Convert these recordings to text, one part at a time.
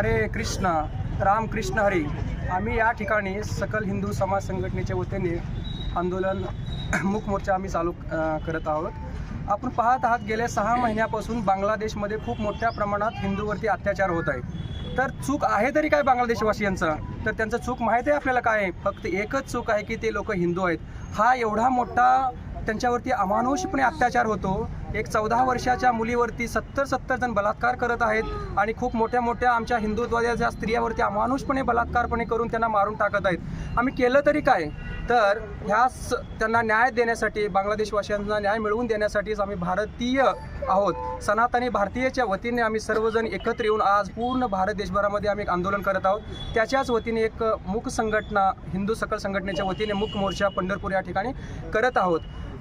हरे कृष्ण राम कृष्ण हरी. आम्ही या ठिकाणी सकल हिंदू समाज संघटनेच्या वतीने आंदोलन मुखमोर्चा मोर्चा आम्ही चालू करत आहोत. आपण पाहत आहात गेल्या सहा महिन्यापासून बांगलादेशमध्ये खूप मोठ्या प्रमाणात हिंदूवरती अत्याचार होत आहे तर चूक आहे तरी काय बांगलादेशवासियांचं? तर त्यांचं चूक माहीत आहे आपल्याला काय आहे? फक्त एकच चूक आहे की ते लोक हिंदू आहेत. हा एवढा मोठा त्यांच्यावरती अमानुषपणे अत्याचार होतो. एक चौदा वर्षाच्या मुलीवरती सत्तर सत्तर जण बलात्कार करत आहेत आणि खूप मोठ्या मोठ्या आमच्या हिंदुत्वाच्या स्त्रियावरती अमानुषपणे बलात्कारपणे करून त्यांना मारून टाकत आहेत. आम्ही केलं तरी काय? तर ह्या स त्यांना न्याय देण्यासाठी बांगलादेशवासियांना न्याय मिळवून देण्यासाठीच आम्ही भारतीय आहोत. सनातनी भारतीयच्या वतीने आम्ही सर्वजण एकत्र येऊन आज पूर्ण भारत देशभरामध्ये आम्ही एक आंदोलन करत आहोत. त्याच्याच वतीने एक मूक संघटना हिंदू सकल संघटनेच्या वतीने मूक मोर्चा पंढरपूर या ठिकाणी करत आहोत.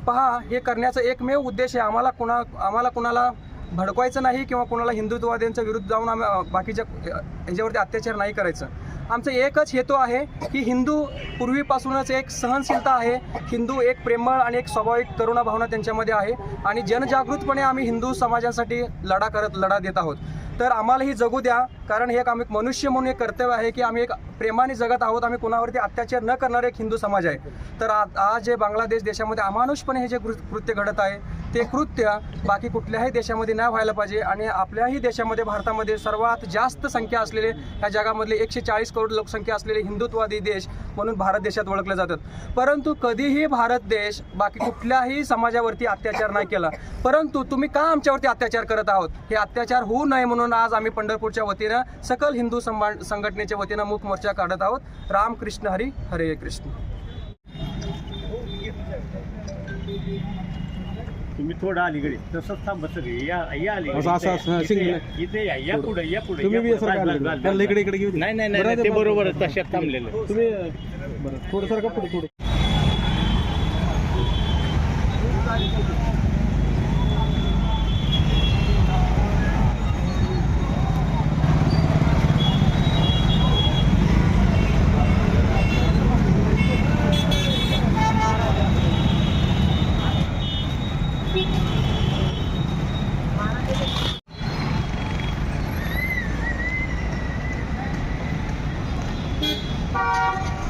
पहा हे करण्याचा एकमेव उद्देश आहे. आम्हाला कुणा आम्हाला कुणाला भडकवायचं नाही किंवा कुणाला हिंदुत्ववाद्यांच्या विरुद्ध जाऊन आम्ही बाकीच्या ह्याच्यावरती अत्याचार नाही करायचं. आमचं एकच हेतू आहे की हिंदू पूर्वीपासूनच एक सहनशीलता आहे. हिंदू एक प्रेमळ आणि एक स्वाभाविक करुणा भावना त्यांच्यामध्ये आहे आणि जनजागृतपणे आम्ही हिंदू समाजासाठी लढा करत लढा देत आहोत. तर आम्हाला ही जगू द्या. कारण हे एक आम्ही एक मनुष्य म्हणून एक कर्तव्य आहे की आम्ही एक प्रेमाने जगत आहोत आम्ही कोणावरती अत्याचार न करणारे एक हिंदू समाज आहे. तर आज जे बांगलादेश देशामध्ये अमानुषपणे हे जे कृत्य घडत आहे ते कृत्य बाकी कुठल्याही देशामध्ये नाही व्हायला पाहिजे आणि आपल्याही देशामध्ये भारतामध्ये सर्वात जास्त संख्या असलेले या जगामधले एकशे चाळीस करोड लोकसंख्या असलेले हिंदुत्वादी देश म्हणून भारत देशात ओळखले जातात. परंतु कधीही भारत देश बाकी कुठल्याही समाजावरती अत्याचार नाही केला. परंतु तुम्ही का आमच्यावरती अत्याचार करत आहोत? हे अत्याचार होऊ नये म्हणून आज आम्ही पंढरपूरच्या वतीनं सकल हिंदू संबा संघटनेच्या वतीनं मूक मोर्चा काढत आहोत. राम कृष्ण हरी हरे कृष्ण. तुम्ही थोडं अलीकडे तसंच थांब बस या या अलीकडे. इथे या, पुढे या पुढे. इकडे. नाही नाही नाही. ते बरं, बरोबर तशात थांबलेलं तुम्ही बरं थोडं सारखं पुढे पुढे. Gracias.